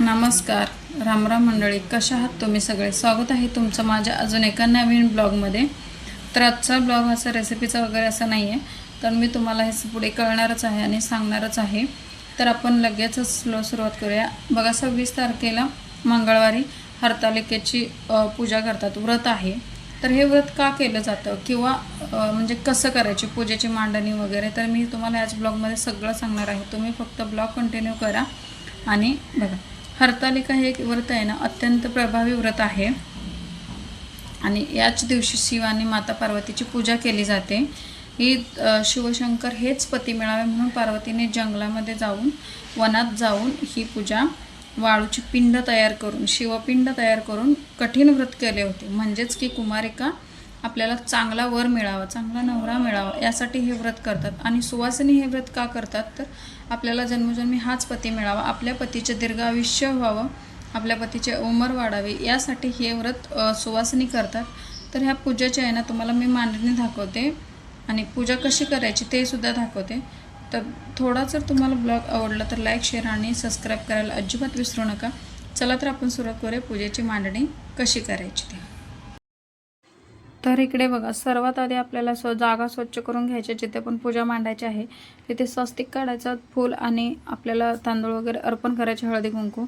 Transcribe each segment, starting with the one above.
नमस्कार. रामराम मंडळी कशा आहात तुम्ही सगळे? स्वागत आहे तुमचं माझ्या अजून एका नवीन ब्लॉगमध्ये. तर आजचा ब्लॉग असा रेसिपीचा वगैरे असा नाही आहे तर मी तुम्हाला हे पुढे कळणारच आहे आणि सांगणारच आहे. तर आपण लगेचच स्लो सुरुवात करूया. बघा सव्वीस तारखेला मंगळवारी हरतालिकेची पूजा करतात. व्रत आहे. तर हे व्रत का केलं जातं? किंवा म्हणजे कसं करायची? पूजेची मांडणी वगैरे. तर मी तुम्हाला याच ब्लॉगमध्ये सगळं सांगणार आहे. तुम्ही फक्त ब्लॉग कंटिन्यू करा आणि बघा. हरतालिका हे एक व्रत आहे ना अत्यंत प्रभावी व्रत आहे. आणि याच दिवशी शिव आणि माता पार्वतीची पूजा केली जाते. ही शिवशंकर हेच पती मिळावे म्हणून पार्वतीने जंगलामध्ये जाऊन वनात जाऊन ही पूजा वाळूची पिंड तयार करून शिवपिंड तयार करून कठीण व्रत केले होते. म्हणजेच की कुमारिका आपल्याला चांगला वर मिळावा चांगला नवरा मिळावा यासाठी हे व्रत करतात. आणि सुवासिनी हे व्रत का करतात? तर आपल्याला जन्मजन्मी हाच पती मिळावा. आपल्या पतीचे दीर्घ आयुष्य व्हावं आपल्या पतीचे उमर वाढावी यासाठी हे व्रत सुवासिनी करतात. तर ह्या पूजेच्या आहे ना तुम्हाला मी मांडणी दाखवते. आणि पूजा कशी करायची ते सुद्धा दाखवते. तर थोडा जर तुम्हाला ब्लॉग आवडला तर लाईक शेअर आणि सबस्क्राईब करायला अजिबात विसरू नका. चला तर आपण सुरुवात करूया पूजेची मांडणी. कशी करायची ते? तर इकडे बघा सर्वात आधी आपल्याला स्व जागा स्वच्छ करून घ्यायची जिथे पण पूजा मांडायची आहे तिथे स्वस्तिक काढायचं फूल आणि आपल्याला तांदूळ वगैरे अर्पण करायचे हळदी कुंकू.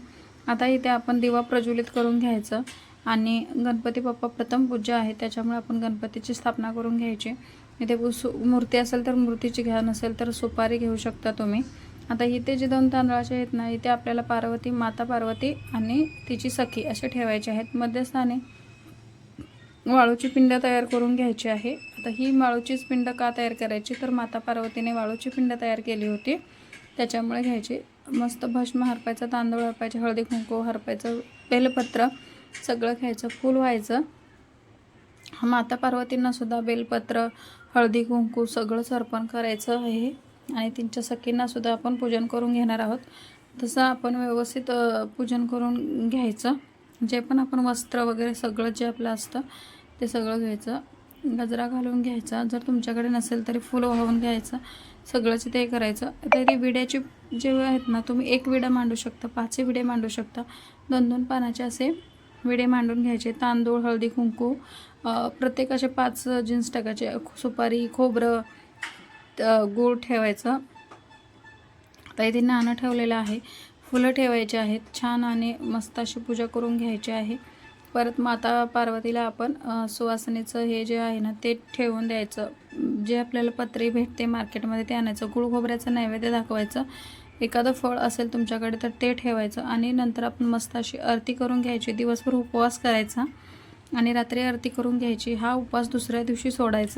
आता इथे आपण दिवा प्रज्वलित करून घ्यायचं आणि गणपती बाप्पा प्रथम पूजा आहे त्याच्यामुळे आपण गणपतीची स्थापना करून घ्यायची. इथे सु मूर्ती असेल तर मूर्तीची घ्या नसेल तर सुपारी घेऊ शकता तुम्ही. आता इथे जे दोन तांदळाचे आहेत ना इथे आपल्याला पार्वती माता पार्वती आणि तिची सखी असे ठेवायचे आहेत मध्यस्थानी. वाळूची पिंड तयार करून घ्यायची आहे. आता ही वाळूचीच पिंड का तयार करायची? तर माता पार्वतीने वाळूची पिंड तयार केली होती. त्याच्यामुळे घ्यायची. मस्त भस्म हरपायचं तांदूळ हरपायचे हळदी कुंकू हरपायचं बेलपत्र सगळं घ्यायचं फूल व्हायचं. माता पार्वतींना सुद्धा बेलपत्र हळदी कुंकू सगळंच अर्पण करायचं आहे. आणि त्यांच्या सखींना सुद्धा आपण पूजन करून घेणार आहोत. तसं आपण व्यवस्थित पूजन करून घ्यायचं. जे पण आपण वस्त्र वगैरे सगळं जे आपलं असतं ते सगळं घ्यायचं. गजरा घालून घ्यायचा. जर तुमच्याकडे नसेल तरी फुलं वाहून घ्यायचं. सगळंच ते करायचं. तरी ते विड्याचे जे आहेत ना तुम्ही एक विडा मांडू शकता पाचही विडे मांडू शकता. दोन दोन पानाचे असे विडे मांडून घ्यायचे. तांदूळ हळदी कुंकू प्रत्येक असे पाच जीन्स टाकायचे. सुपारी खोबरं गूळ ठेवायचं. आता इथे नाणं ठेवलेलं आहे. फुलं ठेवायची आहेत. छान आणि मस्त अशी पूजा करून घ्यायची आहे. परत माता पार्वतीला आपण सुवासनेचं हे जे आहे ना ते ठेवून द्यायचं. जे आपल्याला पत्रे भेटते मार्केटमध्ये ते आणायचं. गुळ खोबऱ्याचं नैवेद्य दाखवायचं. एखादं फळ असेल तुमच्याकडे तर ते ठेवायचं. आणि नंतर आपण मस्त अशी आरती करून घ्यायची. दिवसभर उपवास करायचा. आणि रात्री आरती करून घ्यायची. हा उपवास दुसऱ्या दिवशी सोडायचा.